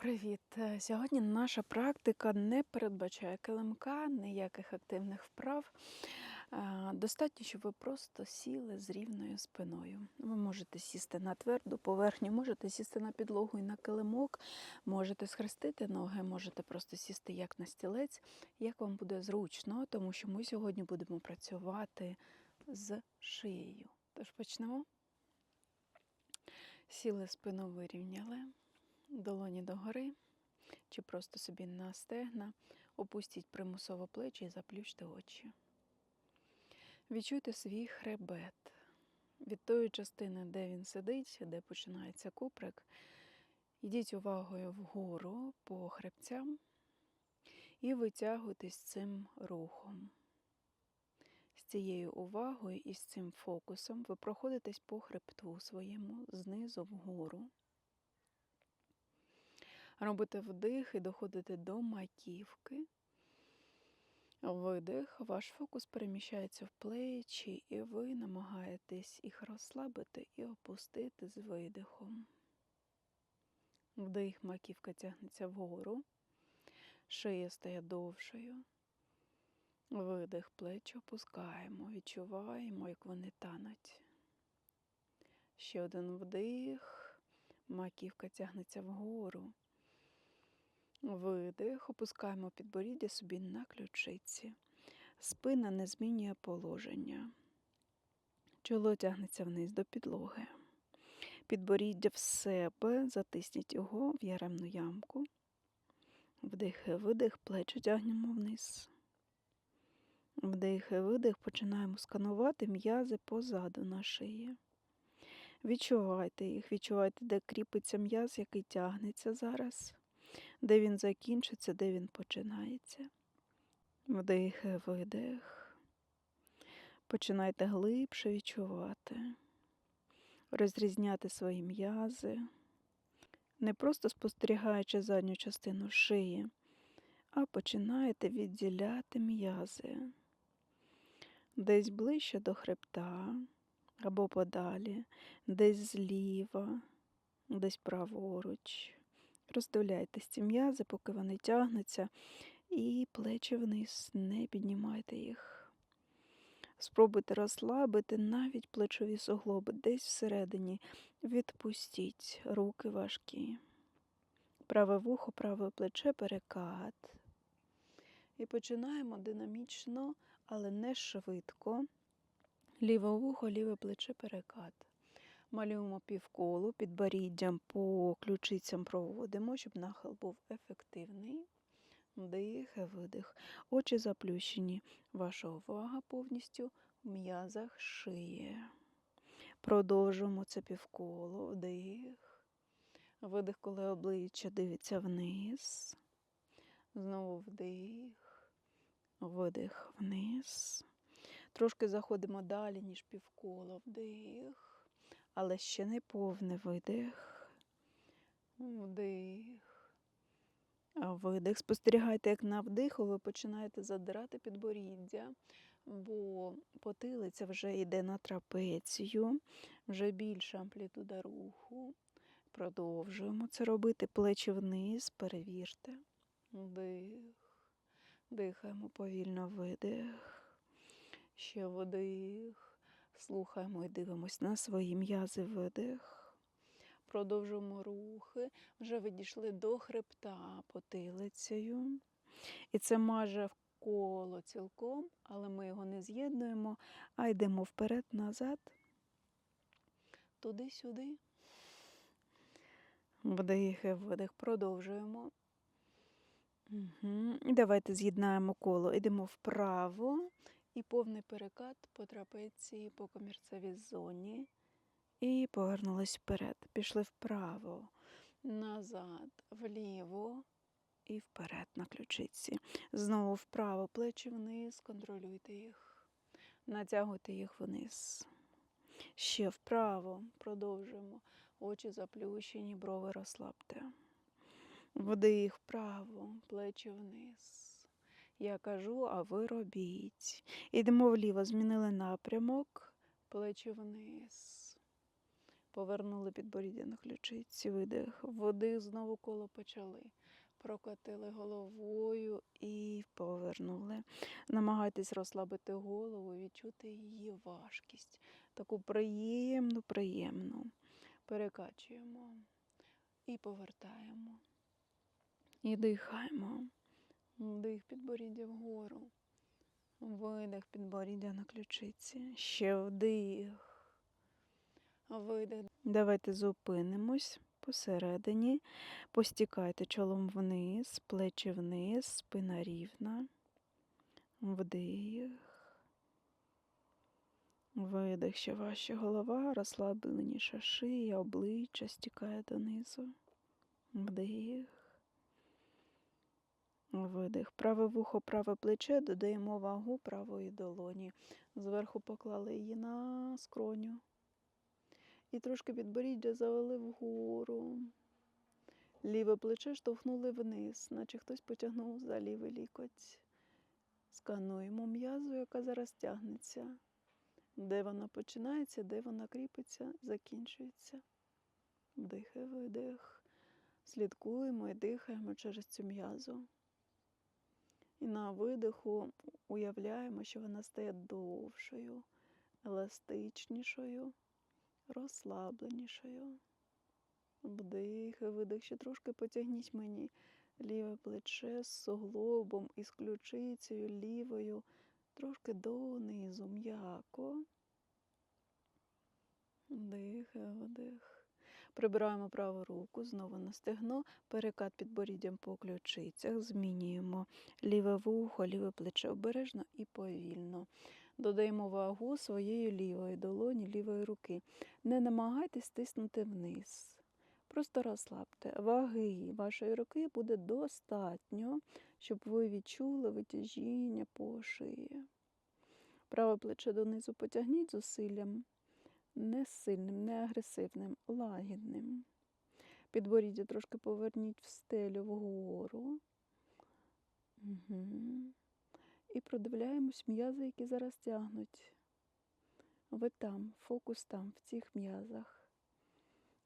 Привіт! Е, Сьогодні наша практика не передбачає килимка, ніяких активних вправ. Е, Достатньо, щоб ви просто сіли з рівною спиною. Ви можете сісти на тверду поверхню, можете сісти на підлогу і на килимок, можете схрестити ноги, можете просто сісти як на стілець, як вам буде зручно, тому що ми сьогодні будемо працювати з шиєю. Тож почнемо. Сіли спину вирівняли долоні догори, чи просто собі на стегна, опустіть примусово плечі і заплющте очі. Відчуйте свій хребет. Від тої частини, де він сидить, де починається куприк, йдіть увагою вгору по хребцям і витягуйтесь цим рухом. З цією увагою і з цим фокусом ви проходитесь по хребту своєму знизу вгору. Робите вдих і доходите до маківки. Видих, ваш фокус переміщається в плечі, і ви намагаєтесь їх розслабити і опустити з видихом. Вдих, маківка тягнеться вгору, шия стає довшою. Видих, плечі опускаємо, відчуваємо, як вони тануть. Ще один вдих, маківка тягнеться вгору. Видих, опускаємо підборіддя собі на ключиці. Спина не змінює положення. Чоло тягнеться вниз до підлоги. Підборіддя в себе, затисніть його в яремну ямку. Вдих видих, плечі тягнемо вниз. Вдих видих, починаємо сканувати м'язи позаду на шиї. Відчувайте їх, відчувайте, де кріпиться м'яз, який тягнеться зараз де він закінчиться, де він починається. Вдих, видих. Починайте глибше відчувати, розрізняти свої м'язи, не просто спостерігаючи задню частину шиї, а починаєте відділяти м'язи десь ближче до хребта або подалі, десь зліва, десь праворуч. Роздивляйтесь ці м'язи, поки вони тягнуться, і плечі вниз, не піднімайте їх. Спробуйте розслабити навіть плечові суглоби десь всередині. Відпустіть руки важкі. Праве вухо, праве плече, перекат. І починаємо динамічно, але не швидко. Ліве вухо, ліве плече, перекат. Малюємо півколо, підборіддям по ключицям проводимо, щоб нахил був ефективний. Вдих видих. Очі заплющені. Ваша увага повністю в м'язах шиї. Продовжуємо це півколо. Вдих. Видих, коли обличчя дивиться вниз. Знову вдих. Видих вниз. Трошки заходимо далі, ніж півколо. Вдих але ще не повний видих. Вдих. А видих. Спостерігайте, як на вдиху ви починаєте задирати підборіддя, бо потилиця вже йде на трапецію, вже більша амплітуда руху. Продовжуємо це робити. Плечі вниз, перевірте. Вдих. Дихаємо повільно видих. Ще вдих. Слухаємо і дивимось на свої м'язи видих. Продовжуємо рухи. Вже ви дійшли до хребта потилицею. І це майже в коло цілком, але ми його не з'єднуємо, а йдемо вперед-назад, туди-сюди. Вдих і видих. Продовжуємо. Угу. І давайте з'єднаємо коло. Йдемо вправо і повний перекат по трапеції, по комірцевій зоні. І повернулись вперед. Пішли вправо, назад, вліво і вперед на ключиці. Знову вправо, плечі вниз, контролюйте їх, натягуйте їх вниз. Ще вправо, продовжуємо. Очі заплющені, брови розслабте. Вдих вправо, плечі вниз. Я кажу, а ви робіть. Ідемо вліво, змінили напрямок, плечі вниз. Повернули підборіддя на ключиці, видих. Вдих, знову коло почали. Прокотили головою і повернули. Намагайтесь розслабити голову, відчути її важкість. Таку приємну, приємну. Перекачуємо і повертаємо. І дихаємо. Вдих підборіддя вгору. Видих підборіддя на ключиці. Ще вдих. Видих. Давайте зупинимось посередині. Постікайте чолом вниз, плечі вниз, спина рівна. Вдих. Видих, ще важче голова, розслабленіша шия, обличчя стікає донизу. Вдих. Видих. Праве вухо, праве плече, додаємо вагу правої долоні. Зверху поклали її на скроню. І трошки підборіддя завели вгору. Ліве плече штовхнули вниз, наче хтось потягнув за лівий лікоть. Скануємо м'язу, яка зараз тягнеться. Де вона починається, де вона кріпиться, закінчується. Вдих видих. Слідкуємо і дихаємо через цю м'язу. І на видиху уявляємо, що вона стає довшою, еластичнішою, розслабленішою. Вдих видих. Ще трошки потягніть мені ліве плече з суглобом і з ключицею лівою, трошки донизу, м'яко. Вдих, видих. Прибираємо праву руку, знову на стегно, перекат підборіддям по ключицях, змінюємо ліве вухо, ліве плече обережно і повільно. Додаємо вагу своєї лівої долоні, лівої руки. Не намагайтесь стиснути вниз. Просто розслабте. Ваги вашої руки буде достатньо, щоб ви відчули витяжіння по шиї. Праве плече донизу потягніть зусиллям не сильним, не агресивним, лагідним. Підборіддя трошки поверніть в стелю вгору. Угу. І продивляємось м'язи, які зараз тягнуть. Ви там, фокус там, в цих м'язах.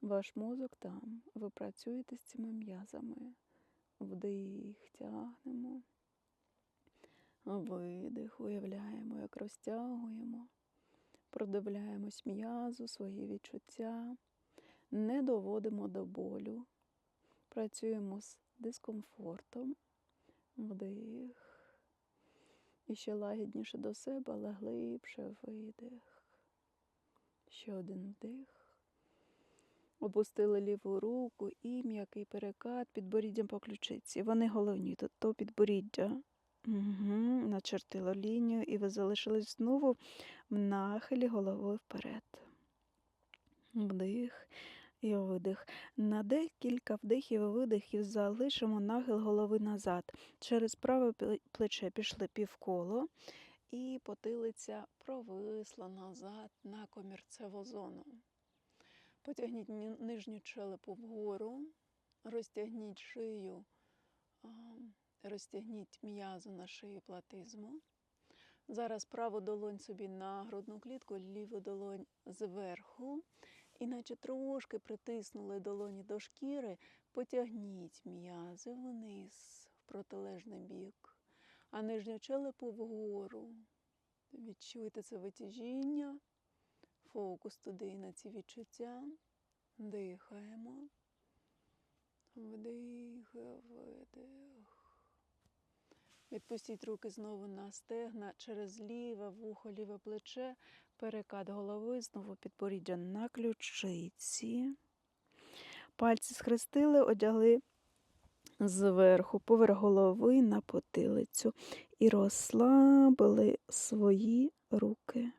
Ваш мозок там. Ви працюєте з цими м'язами. Вдих, тягнемо. Видих, уявляємо, як розтягуємо. Продивляємось м'язу, свої відчуття, не доводимо до болю, працюємо з дискомфортом, вдих. І ще лагідніше до себе, але глибше видих. Ще один вдих. Опустили ліву руку і м'який перекат підборіддям по ключиці. Вони головні, то підборіддя. Угу, Начертило лінію, і ви залишились знову нахилі головою вперед. Вдих і видих. На декілька вдихів і видихів залишимо нахил голови назад. Через праве плече пішли півколо, і потилиця провисла назад на комірцеву зону. Потягніть нижню челепу вгору, розтягніть шию. Розтягніть м'язу на шиї платизму. Зараз праву долонь собі на грудну клітку, ліву долонь зверху. Іначе трошки притиснули долоні до шкіри, потягніть м'язи вниз в протилежний бік, а нижню челепу вгору. Відчуйте це витяжіння, фокус туди на ці відчуття. Дихаємо. Вдих, видих. Відпустіть руки знову на стегна через ліве вухо, ліве плече, перекат голови, знову підборіддя на ключиці. Пальці схрестили, одягли зверху, поверх голови на потилицю і розслабили свої руки.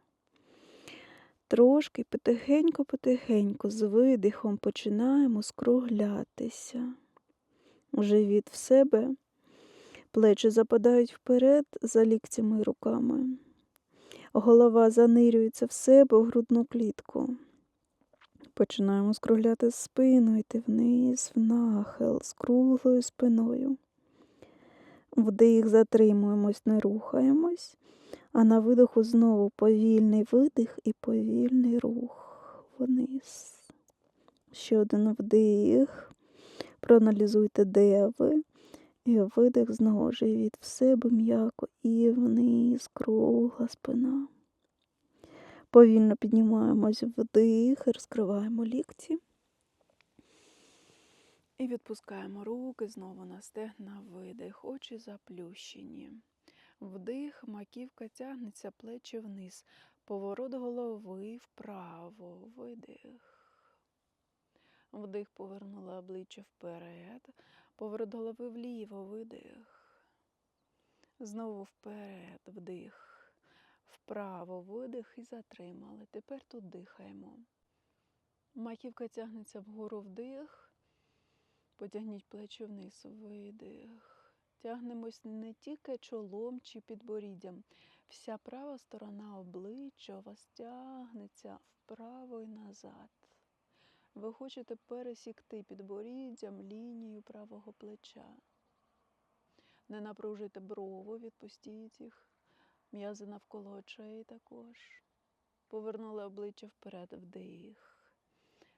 Трошки потихеньку-потихеньку з видихом починаємо скруглятися. Живіт в себе Плечі западають вперед за ліктями і руками. Голова занирюється в себе у грудну клітку. Починаємо скругляти спину, йти вниз, в нахил, з круглою спиною. Вдих, затримуємось, не рухаємось, а на видоху знову повільний видих і повільний рух вниз. Ще один вдих. Проаналізуйте, де ви. І видих знову живіт в себе м'яко і вниз, кругла спина. Повільно піднімаємось вдих, розкриваємо лікті. І відпускаємо руки знову на стегна, видих, очі заплющені. Вдих, маківка тягнеться, плечі вниз. Поворот голови вправо, видих. Вдих, повернула обличчя вперед. Поворот голови вліво, видих. Знову вперед, вдих. Вправо, видих і затримали. Тепер тут дихаємо. Маківка тягнеться вгору вдих. Потягніть плечі вниз, видих. Тягнемось не тільки чолом чи підборіддям. Вся права сторона обличчя у вас тягнеться вправо і назад. Ви хочете пересікти підборіддям лінію правого плеча. Не напружуйте брову, відпустіть їх. М'язи навколо очей також. Повернули обличчя вперед, вдих.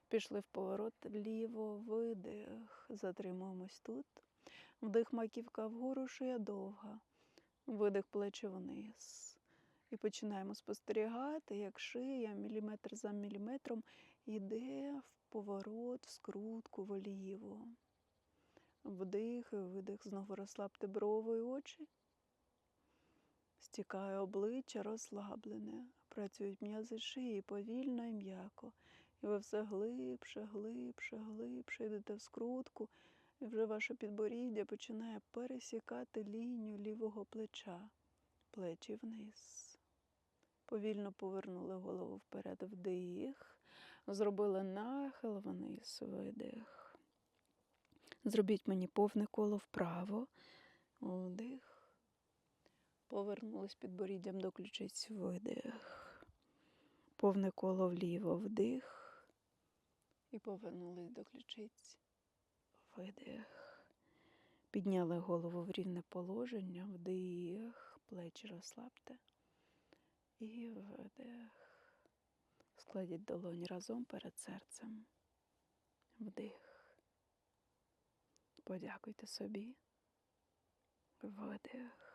Пішли в поворот ліво, видих. Затримуємось тут. Вдих маківка вгору, шия довга. Видих плечі вниз. І починаємо спостерігати, як шия міліметр за міліметром йде в поворот, в скрутку вліво. Вдих видих. Знову розслабте брови і очі. Стікає обличчя розслаблене. Працюють м'язи шиї повільно і м'яко. І ви все глибше, глибше, глибше йдете в скрутку, і вже ваше підборіддя починає пересікати лінію лівого плеча, плечі вниз. Повільно повернули голову вперед, вдих, зробили нахил вниз, видих. Зробіть мені повне коло вправо, вдих. Повернулись підборіддям до ключиць, видих. Повне коло вліво, вдих. І повернулись до ключиць. Видих. Підняли голову в рівне положення, вдих, плечі розслабте. І видих. Складіть долоні разом перед серцем. Вдих. Подякуйте собі. Видих.